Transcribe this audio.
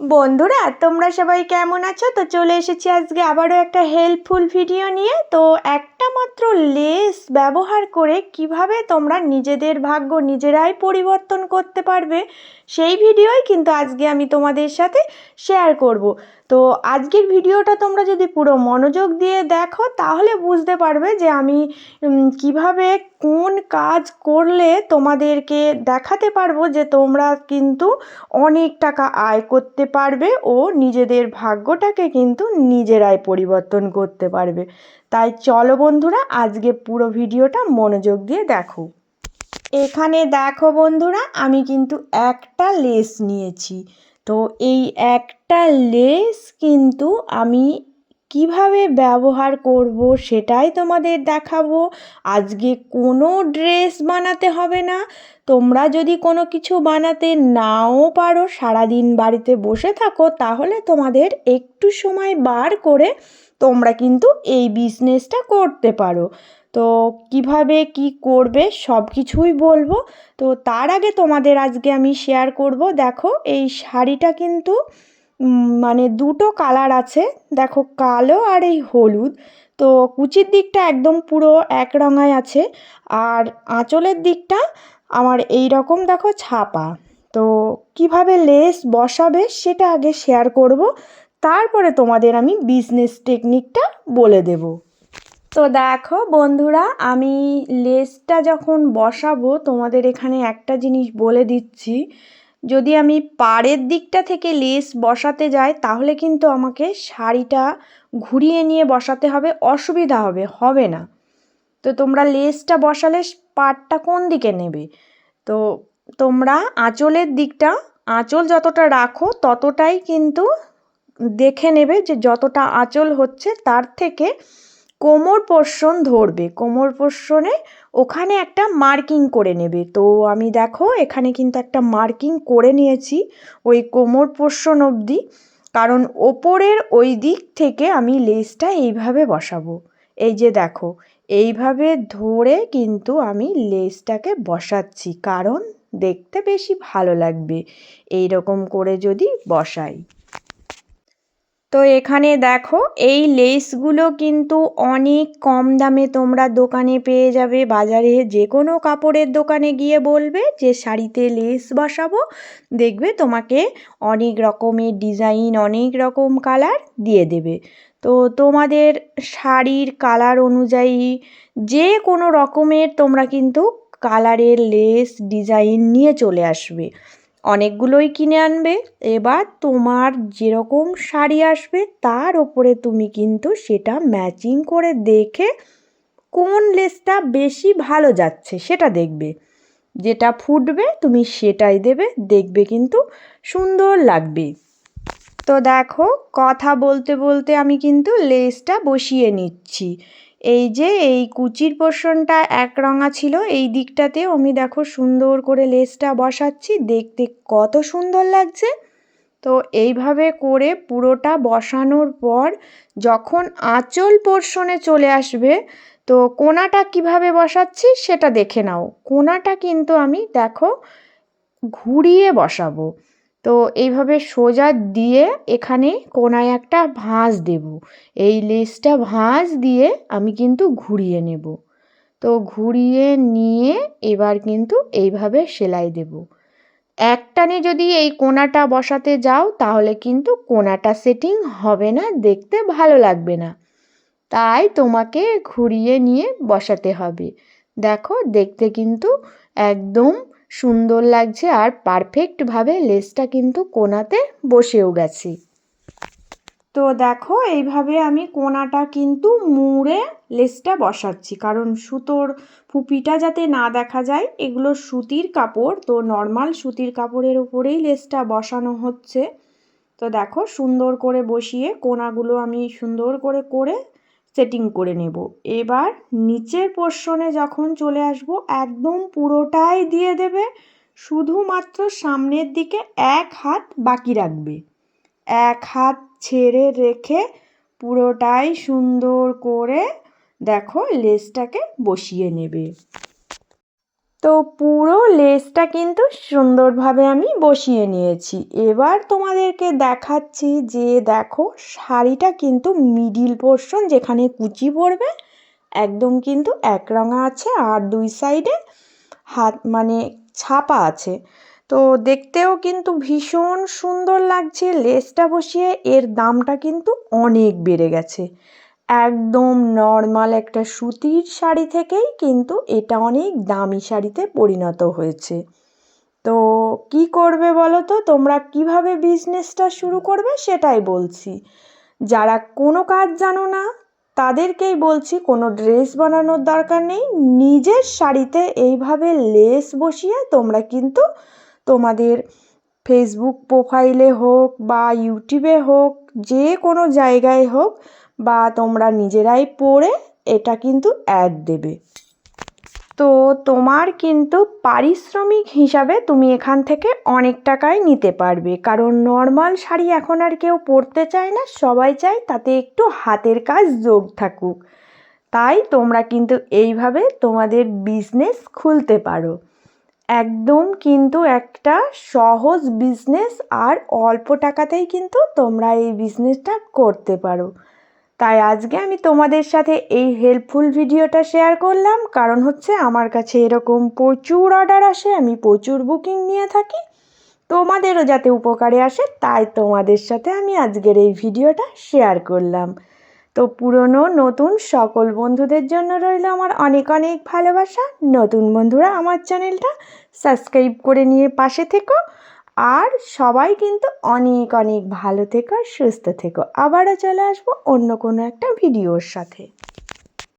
বন্ধুরা, তোমরা সবাই কেমন আছো? তো চলে এসেছি আজকে আবারও একটা হেল্পফুল ভিডিও নিয়ে। তো একটা মাত্র লেস ব্যবহার করে কীভাবে তোমরা নিজেদের ভাগ্য নিজেরাই পরিবর্তন করতে পারবে, সেই ভিডিওই কিন্তু আজকে আমি তোমাদের সাথে শেয়ার করব। তো আজকের ভিডিওটা তোমরা যদি পুরো মনোযোগ দিয়ে দেখো, তাহলে বুঝতে পারবে যে আমি কীভাবে কোন কাজ করলে তোমাদেরকে দেখাতে পারব যে তোমরা কিন্তু অনেক টাকা আয় করতে পারবে ও নিজেদের ভাগ্যটাকে কিন্তু নিজেরাই পরিবর্তন করতে পারবে। তাই চলো বন্ধুরা, আজকে পুরো ভিডিওটা মনোযোগ দিয়ে দেখো। এখানে দেখো বন্ধুরা, আমি কিন্তু একটা লেস নিয়েছি। তো এই একটা লেস কিন্তু আমি কীভাবে ব্যবহার করব সেটাই তোমাদের দেখাবো। আজকে কোনো ড্রেস বানাতে হবে না। তোমরা যদি কোনো কিছু বানাতে নাও পারো, সারাদিন বাড়িতে বসে থাকো, তাহলে তোমাদের একটু সময় বার করে তোমরা কিন্তু এই বিজনেসটা করতে পারো। তো কীভাবে কি করবে সব কিছুই বলব। তো তার আগে তোমাদের আজকে আমি শেয়ার করব। দেখো, এই শাড়িটা কিন্তু মানে দুটো কালার আছে। দেখো, কালো আর এই হলুদ। তো কুচির দিকটা একদম পুরো এক রঙায় আছে। আর আঁচলের দিকটা আমার এই রকম, দেখো, ছাপা। তো কীভাবে লেস বসাবে সেটা আগে শেয়ার করব। তারপরে তোমাদের আমি বিজনেস টেকনিকটা বলে দেব। তো দেখো বন্ধুরা, আমি লেসটা যখন বসাবো, তোমাদের এখানে একটা জিনিস বলে দিচ্ছি। যদি আমি পাড়ের দিকটা থেকে লেস বসাতে যাই, তাহলে কিন্তু আমাকে শাড়িটা ঘুরিয়ে নিয়ে বসাতে হবে, অসুবিধা হবে হবে না। তো তোমরা লেসটা বসালে পাড়টা কোন দিকে নেবে? তো তোমরা আঁচলের দিকটা, আঁচল যতটা রাখো, ততটাই কিন্তু দেখে নেবে যে যতটা আঁচল হচ্ছে তার থেকে কোমর পোর্শন ধরবে। কোমর পোর্শনে ওখানে একটা মার্কিং করে নেবে। তো আমি দেখো, এখানে কিন্তু একটা মার্কিং করে নিয়েছি ওই কোমর পোর্শন অবধি। কারণ ওপরের ওই দিক থেকে আমি লেসটা এইভাবে বসাবো। এই যে দেখো, এইভাবে ধরে কিন্তু আমি লেসটাকে বসাচ্ছি। কারণ দেখতে বেশি ভালো লাগবে। এই রকম করে যদি বসাই। তো এখানে দেখো, এই লেসগুলো কিন্তু অনেক কম দামে তোমরা দোকানে পেয়ে যাবে। বাজারে যে কোনো কাপড়ের দোকানে গিয়ে বলবে যে, শাড়িতে লেস বসাবো। দেখবে তোমাকে অনেক রকমের ডিজাইন অনেক রকম কালার দিয়ে দেবে। তো তোমাদের শাড়ির কালার অনুযায়ী যে কোনো রকমের তোমরা কিন্তু কালারের লেস ডিজাইন নিয়ে চলে আসবে। অনেকগুলোই কিনে আনবে। এবার তোমার যেরকম শাড়ি আসবে, তার ওপরে তুমি কিন্তু সেটা ম্যাচিং করে দেখে কোন লেসটা বেশি ভালো যাচ্ছে সেটা দেখবে। যেটা ফুটবে তুমি সেটাই দেবে, দেখবে কিন্তু সুন্দর লাগবে। তো দেখো, কথা বলতে বলতে আমি কিন্তু লেসটা বসিয়ে নিচ্ছি। এই যে, এই কুচির পোর্শনটা এক রঙা ছিল, এই দিকটাতেও আমি দেখো সুন্দর করে লেসটা বসাচ্ছি, দেখতে কত সুন্দর লাগছে। তো এইভাবে করে পুরোটা বসানোর পর যখন আঁচল পোর্শনে চলে আসবে, তো কোনাটা কীভাবে বসাচ্ছি সেটা দেখে নাও। কোনাটা কিন্তু আমি দেখো ঘুরিয়ে বসাবো। তো এইভাবে সোজা দিয়ে এখানে কোনায় একটা ভাঁজ দেব। এই লেসটা ভাঁজ দিয়ে আমি কিন্তু ঘুরিয়ে নেব। তো ঘুরিয়ে নিয়ে এবার কিন্তু এইভাবে সেলাই দেব। একটানে যদি এই কোনাটা বসাতে যাও, তাহলে কিন্তু কোনাটা সেটিং হবে না, দেখতে ভালো লাগবে না। তাই তোমাকে ঘুরিয়ে নিয়ে বসাতে হবে। দেখো, দেখতে কিন্তু একদম সুন্দর লাগছে আর পারফেক্টভাবে লেসটা কিন্তু কোনাতে বসেও গেছি। তো দেখো, এইভাবে আমি কোনাটা কিন্তু মুড়ে লেসটা বসাচ্ছি। কারণ সুতোর ফুপিটা যাতে না দেখা যায়, এগুলো সুতির কাপড়, তো নর্মাল সুতির কাপড়ের উপরেই লেসটা বসানো হচ্ছে। তো দেখো, সুন্দর করে বসিয়ে কোনাগুলো আমি সুন্দর করে করে সেটিং করে নেব। এবার নিচের পোর্শনে যখন চলে আসব, একদম পুরোটাই দিয়ে দেবে, শুধুমাত্র সামনের দিকে এক হাত বাকি রাখবে। এক হাত ছেড়ে রেখে পুরোটাই সুন্দর করে দেখো লেসটাকে বসিয়ে নেবে। তো পুরো লেসটা কিন্তু সুন্দরভাবে আমি বসিয়ে নিয়েছি। এবার তোমাদেরকে দেখাচ্ছি যে দেখো, শাড়িটা কিন্তু মিডিল পোর্শন যেখানে কুচি পড়বে একদম কিন্তু একরঙা আছে আর দুই সাইডে হাত মানে ছাপা আছে। তো দেখতেও কিন্তু ভীষণ সুন্দর লাগছে, লেসটা বসিয়ে এর দামটা কিন্তু অনেক বেড়ে গেছে। একদম নর্মাল একটা সুতির শাড়ি থেকেই কিন্তু এটা অনেক দামি শাড়িতে পরিণত হয়েছে। তো কি করবে বলো তো? তোমরা কীভাবে বিজনেসটা শুরু করবে সেটাই বলছি। যারা কোনো কাজ জানো না, তাদেরকেই বলছি কোনো ড্রেস বানানোর দরকার নেই। নিজের শাড়িতে এইভাবে লেস বসিয়ে তোমরা কিন্তু তোমাদের ফেসবুক প্রোফাইলে হোক বা ইউটিউবে হোক, যে কোনো জায়গায় হোক বা তোমরা নিজেরাই পড়ে এটা কিন্তু অ্যাড দেবে। তো তোমার কিন্তু পারিশ্রমিক হিসাবে তুমি এখান থেকে অনেক টাকাই নিতে পারবে। কারণ নর্মাল শাড়ি এখন আর কেউ পরতে চায় না, সবাই চায় তাতে একটু হাতের কাজ যোগ থাকুক। তাই তোমরা কিন্তু এইভাবে তোমাদের বিজনেস খুলতে পারো। একদম কিন্তু একটা সহজ বিজনেস আর অল্প টাকাতেই কিন্তু তোমরা এই বিজনেসটা করতে পারো। তাই আজকে আমি তোমাদের সাথে এই হেল্পফুল ভিডিওটা শেয়ার করলাম। কারণ হচ্ছে আমার কাছে এরকম প্রচুর অর্ডার আসে, আমি প্রচুর বুকিং নিয়ে থাকি। তোমাদেরও যাতে উপকারে আসে, তাই তোমাদের সাথে আমি আজকের এই ভিডিওটা শেয়ার করলাম। তো পুরনো, নতুন সকল বন্ধুদের জন্য রইল আমার অনেক অনেক ভালোবাসা। নতুন বন্ধুরা আমার চ্যানেলটা সাবস্ক্রাইব করে নিয়ে পাশে থেকো। আর সবাই কিন্তু অনেক অনেক ভালো থেকো সুস্থ থেকো। আবারও চলে আসব অন্য কোনো একটা ভিডিওর সাথে।